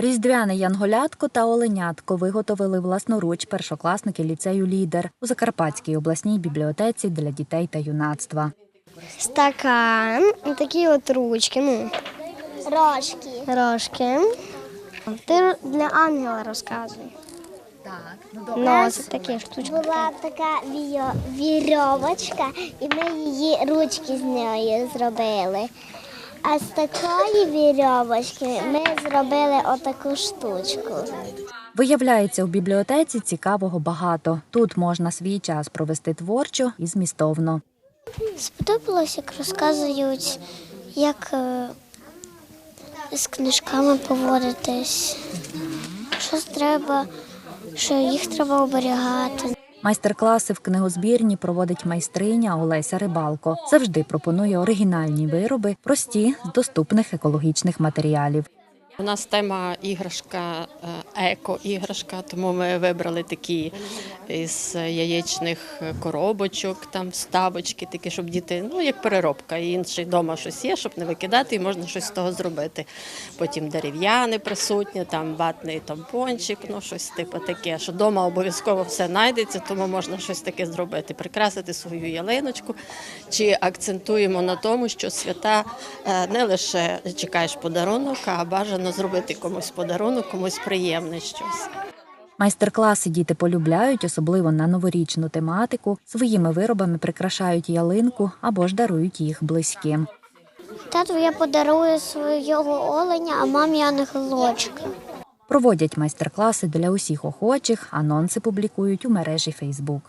Різдвяне янголятко та оленятко виготовили власноруч першокласники ліцею Лідер у Закарпатській обласній бібліотеці для дітей та юнацтва. Стакан, такі от ручки, ну, Рожки. рожки. Ти для ангела розказуй. Так, Ну, ось такі штучки. Була така вірьовочка, і ми її ручки з нею зробили. А з такої вірьовочки ми зробили отаку штучку. Виявляється, у бібліотеці цікавого багато. Тут можна свій час провести творчо і змістовно. Сподобалось, як розказують, як е, з книжками поводитись, що треба, що їх треба оберігати. Майстер-класи в книгозбірні проводить майстриня Олеся Рибалко. Завжди пропонує оригінальні вироби, прості з доступних екологічних матеріалів. У нас тема іграшка е, еко-іграшка, тому ми вибрали такі із яєчних коробочок, там вставочки, такі, щоб діти, ну як переробка, і вдома щось є, щоб не викидати, і можна щось з того зробити. Потім дерев'яне присутнє, там ватний тампончик, ну щось типу таке, що вдома обов'язково все знайдеться, тому можна щось таке зробити, прикрасити свою ялиночку. Чи акцентуємо на тому, що свята е, не лише чекаєш подарунок, а бажано зробити комусь подарунок, комусь приємне щось. Майстер-класи діти полюбляють, особливо на новорічну тематику. Своїми виробами прикрашають ялинку або ж дарують їх близьким. Тату я подарую свого оленя, а мамі ангелочка. Проводять майстер-класи для усіх охочих, анонси публікують у мережі Фейсбук.